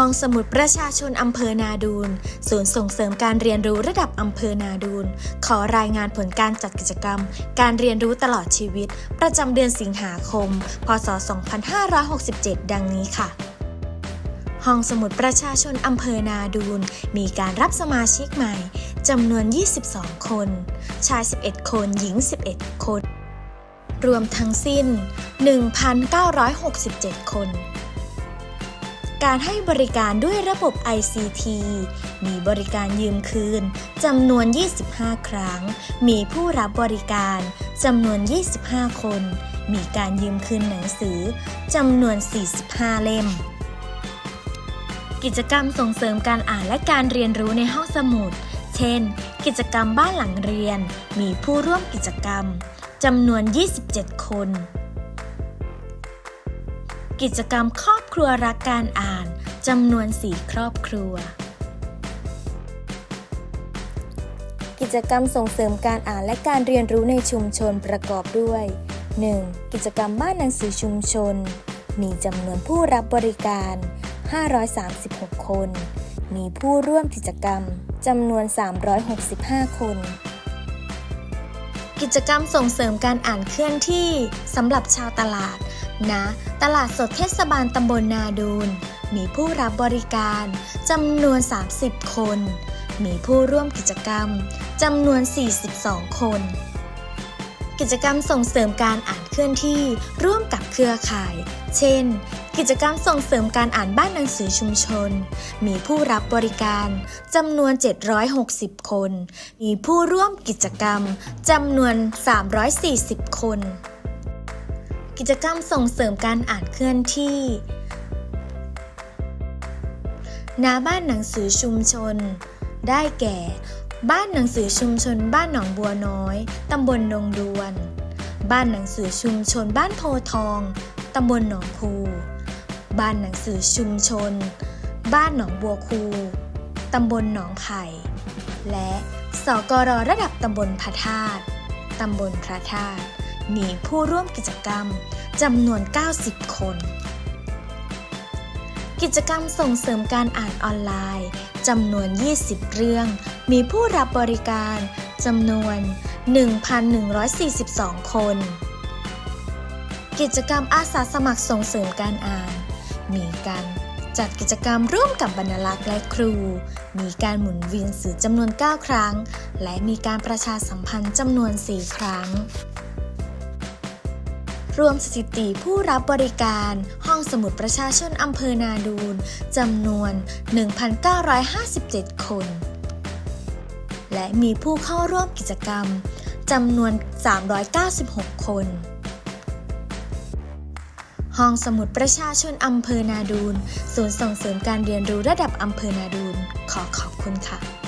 ห้องสมุดประชาชนอำเภอนาดูนศูนย์ส่งเสริมการเรียนรู้ระดับอำเภอนาดูนขอรายงานผลการจัดกิจกรรม การเรียนรู้ตลอดชีวิต ประจำเดือนสิงหาคม พศ 2567 ดังนี้ค่ะห้องสมุดประชาชนอำเภอนาดูนมีการรับสมาชิกใหม่จำนวน 22 คน ชาย 11 คน หญิง 11 คน รวมทั้งสิ้น 1,967 คน การให้บริการด้วยระบบ ICT มีบริการยืมคืนจำนวน 25 ครั้ง มีผู้รับบริการจำนวน 25 คน มีการยืมคืนหนังสือจำนวน 45 เล่ม กิจกรรมส่งเสริมการอ่านและการเรียนรู้ในห้องสมุด เช่น กิจกรรมบ้านหลังเรียน มีผู้ร่วมกิจกรรมจำนวน 27 คน กิจกรรมครอบครัวรักการอ่านจำนวน4ครอบครัว กิจกรรมส่งเสริมการอ่านและการเรียนรู้ในชุมชนประกอบด้วย 1. กิจกรรมบ้านหนังสือชุมชน มีจำนวนผู้รับบริการ 536 คน มีผู้ร่วมกิจกรรมจำนวน 365 คน กิจกรรมส่งเสริมการอ่านเคลื่อนที่สำหรับชาวตลาด ณนะตลาดสดเทศบาลตำบลนาดูน มีผู้รับบริการจำนวน 30 คน มีผู้ร่วมกิจกรรมจำนวน 42 คน กิจกรรมส่งเสริมการอ่านเคลื่อนที่ร่วมกับเครือข่าย เช่น กิจกรรมส่งเสริมการอ่านบ้านหนังสือชุมชน มีผู้รับบริการจำนวน 760 คน มีผู้ร่วมกิจกรรมจำนวน 340 คน กิจกรรมส่งเสริมการอ่านเคลื่อนที่ณบ้านหนังสือชุมชน ได้แก่ บ้านหนังสือชุมชน บ้านหนองบัวน้อย ตำบลดงดวน บ้านหนังสือชุมชน บ้านโพทอง ตำบลหนองคู บ้านหนังสือชุมชน บ้านหนองบัวคู ตำบลหนองไผ่ และสกรระดับตำบลพระธาตุ ตำบลพระธาตุ มีผู้ร่วมกิจกรรมจำนวน 90 คน กิจกรรมส่งเสริมการอ่านออนไลน์จำนวน 20 เรื่อง มีผู้รับบริการจำนวน 1,142 คน กิจกรรมอาสาสมัครส่งเสริมการอ่าน มีการจัดกิจกรรมร่วมกับบรรลักษ์และครู มีการหมุนเวียนสื่อจำนวน 9 ครั้ง และมีการประชาสัมพันธ์จำนวน 4 ครั้ง รวมสถิติผู้รับบริการ ห้องสมุดประชาชนอำเภอนาดูนจำนวน 1,957 คน และมีผู้เข้าร่วมกิจกรรมจำนวน 396 คน ห้องสมุดประชาชนอำเภอนาดูนศูนย์ส่งเสริมการเรียนรู้ระดับอำเภอนาดูนขอขอบคุณค่ะ